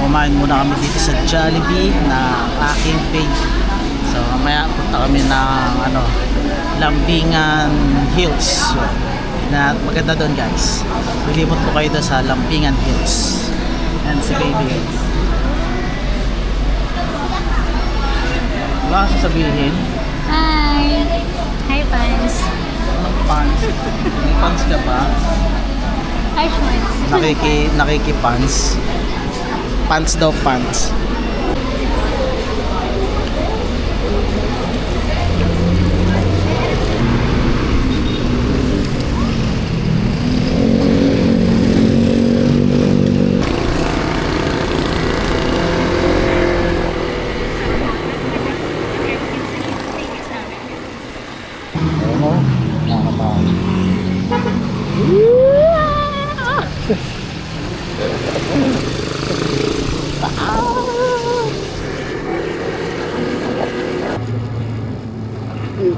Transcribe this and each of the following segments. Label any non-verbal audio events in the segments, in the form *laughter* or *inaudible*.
kumain muna kami dito sa Jollibee na aking page. So mamaya punta kami ng ano, Lambingan Hills. So, na maganda doon guys. Lilimot po kayo sa Lambingan Hills. And si baby guys. Wala kang sasabihin. Hi! Hi, fans. Anong pants? May pants ka ba? Hi, shorts. Nakiki, nakikipants. Pants daw pants.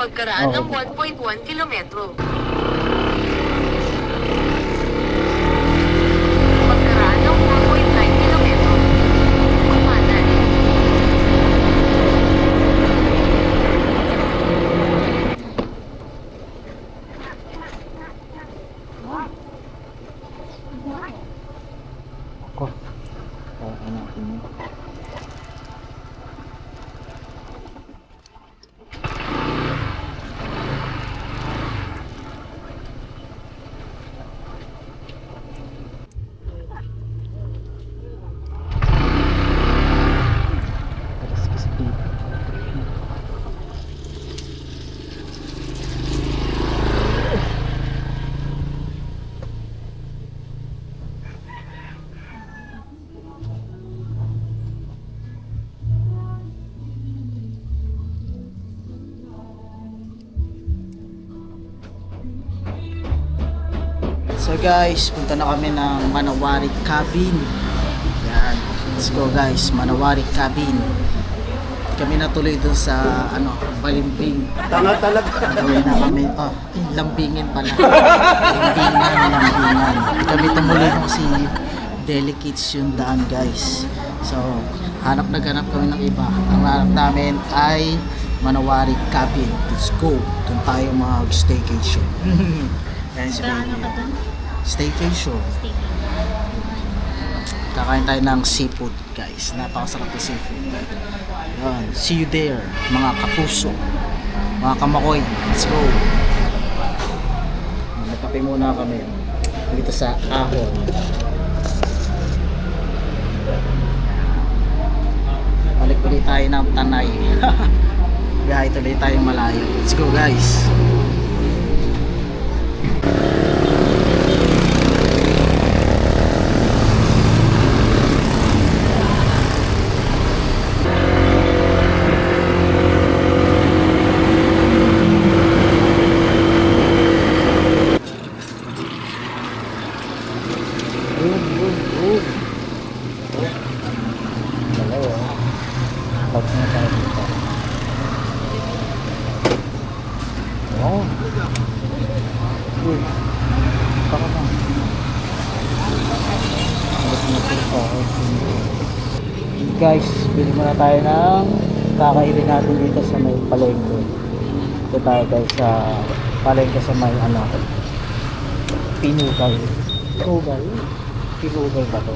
Pagkaraan ng Oo. 1.1 kilometro. Pagkaraan ng 4.9 kilometro. Pamanan. Ako. Hanapin mo. Alas guys, punta na kami ng Manawari Cabin. Yan. Let's go guys, Manawari Cabin. Kami natuloy dun sa ano, Balimbing. Tanga talaga. Gawin na kami. Oh, eh, lambingin pala. lambingan, lambingan. Kami tumuloy nung si Delicates yung daan guys. So, hanap na ganap kami ng iba. Ang hanap namin ay Manawari Cabin. Let's go. Doon tayo mag-staycation. *laughs* Ayan si Ano baby. ka dun? Staycation. Kakain tayo ng seafood, guys. Napakasarap yung seafood. Yan. See you there, mga kapuso. Mga kamakoy. Let's go. Nagkape muna kami dito sa ahon. Balik ulit tayo ng Tanay. *laughs* Biyahe tuloy tayo malayo. Let's go guys. Boom, boom, boom. Dalawa. Pag na tayo dito. Wow. Uy. Baka na. Ako. Guys, bili muna tayo ng kakainin natin dito sa may palengke. Ito tayo guys sa palengke sa may ano, Pinugay. Pinugay. Pinugay ba to?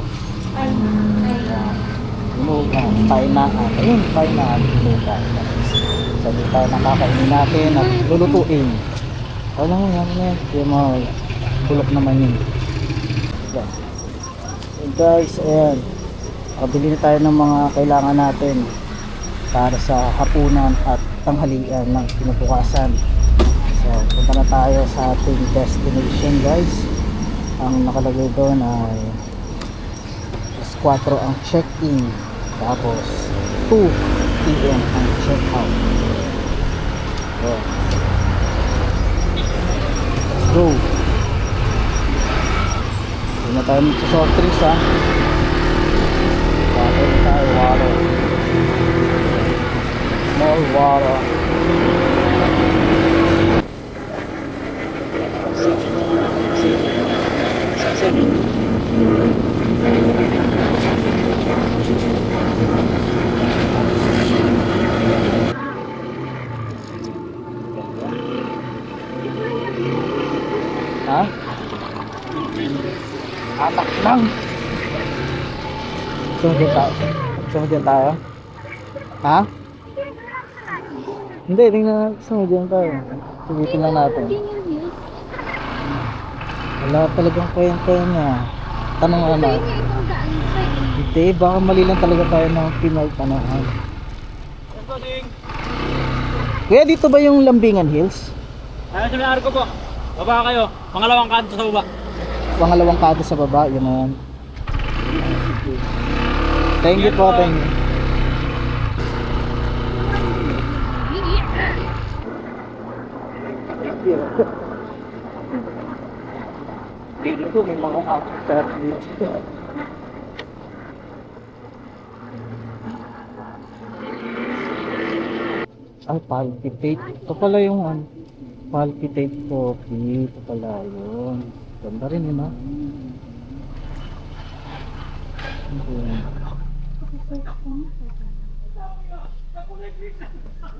Pinugay. Painaan. Ayun, painaan. Pinugay. So, dito tayo nakakainin natin at lulutuin. Alam mo yan, yan. Yung mga bulok naman yun. Yan. Guys, ayan. Pabili na tayo ng mga kailangan natin para sa hapunan at tanghalian ng kinabukasan. So, punta na tayo sa ating destination guys. Ang nakalagay doon ay alas 4 ang check-in. Tapos 2 p.m. ang check-out. So, let's go. Na tayo magsasoft drinks ha. Water tayo, water. More water. Ha? Anak lang. Sumagyan tayo. Sumagyan tayo. Ha? Hindi, tingnan sumagyan tayo. Subitin lang natin. Wala talagang kwento niya. Tanong natin. Hindi, baka mali lang talaga tayo ng Pinoy tanahan. Kuya, dito ba yung Lambingan Hills? Ayun sa may ko po. Baba kayo. Pangalawang kanto sa baba. Pangalawang kato sa baba, yun yan. Thank you po, thank you. Dito may mga officer dito. Ay, palpitate. Ito pala yung ano. Palpitate coffee. Ito pala yun. Ganda rin yun, ha? Ayan.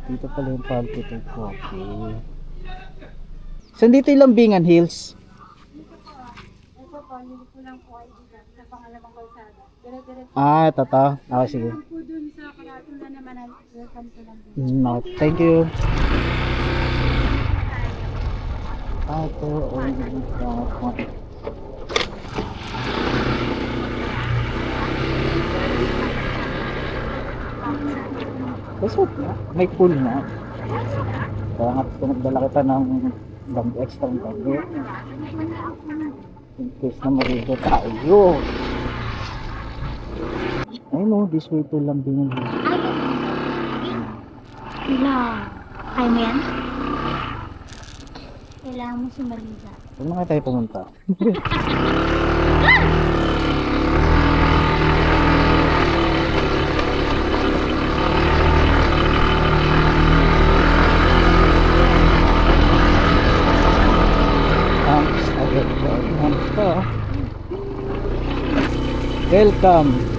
Dito pala yung palpitate coffee. Saan dito yung Lambingan Hills? Ah, ito to. Ah, sige. po dun sa karatula naman welcome to lang. Mm, no, thank you. Ah, ito. Oh, oh, Kasi may pool na. Kaya nga gusto nagdala kita ng bag extra ng bag. In case na marigo tayo. Ayun o, this way to Lambingan Hills. Wala. Kaya mo yan? Kailangan mo sumaliga. Saan na nga tayo pumunta? Ah. Welcome.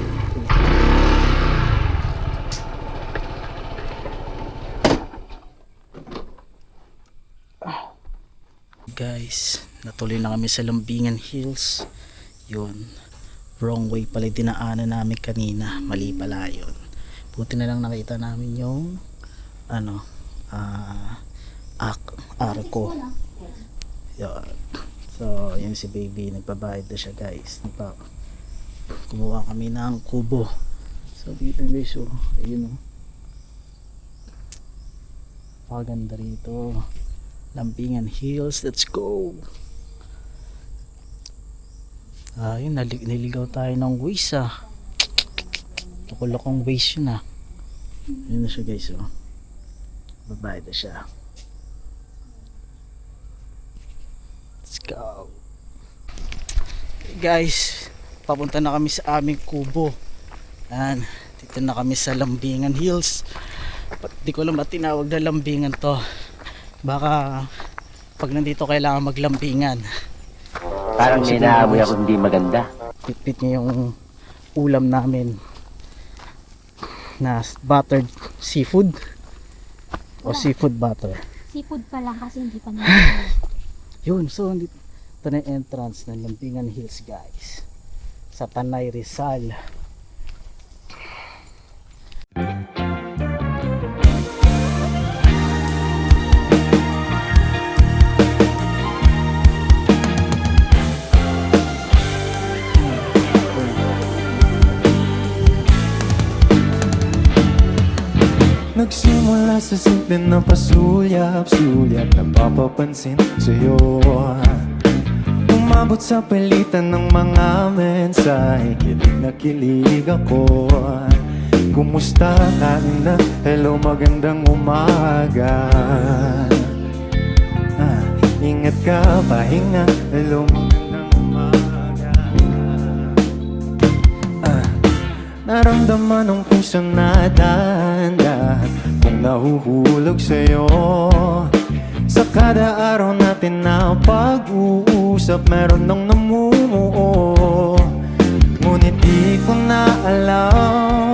Guys, natuloy na kami sa Lambingan Hills. Yun. Wrong way pala dinaanan namin kanina. Mali pala yun. Buti na lang nakita namin yung ano, ah, ak, arko. Yun. So, yun si baby. Nagbabayad na siya guys. Nagpa, kumuha kami ng kubo. So, dito guys, oh. Ayun, oh. Paganda rito. Lambingan Hills. Let's go! Ayun, nali- niligaw tayo ng waste ah. Lukulokong waste yun ah. Ayun na siya guys oh. Babayad na siya. Let's go. Okay, guys, papunta na kami sa aming kubo. Yan, dito na kami sa Lambingan Hills. Ba't di ko alam ba't tinawag na lambingan to. Baka pag nandito kailangan maglambingan. Parang may naamoy ako hindi maganda. Pitpit niya yung ulam namin na buttered seafood o seafood butter. Seafood pa lang kasi hindi pa *sighs* naman. Yun, so hindi- ito na yung entrance ng Lambingan Hills guys. sa Tanay Rizal. Nagsimula sa simple na pasulyap-sulyap Napapapansin sa'yo. Umabot sa palitan ng mga mensahe Kilig na kilig ako. Kumusta ka na? Hello, magandang umaga. Ah, Ingat ka, pahinga. Hello, magandang Naramdaman ng pinsang nadahan-dahan Kung nahuhulog sa'yo. Sa kada araw natin na pag-uusap Meron nang namumuo. Ngunit di ko na alam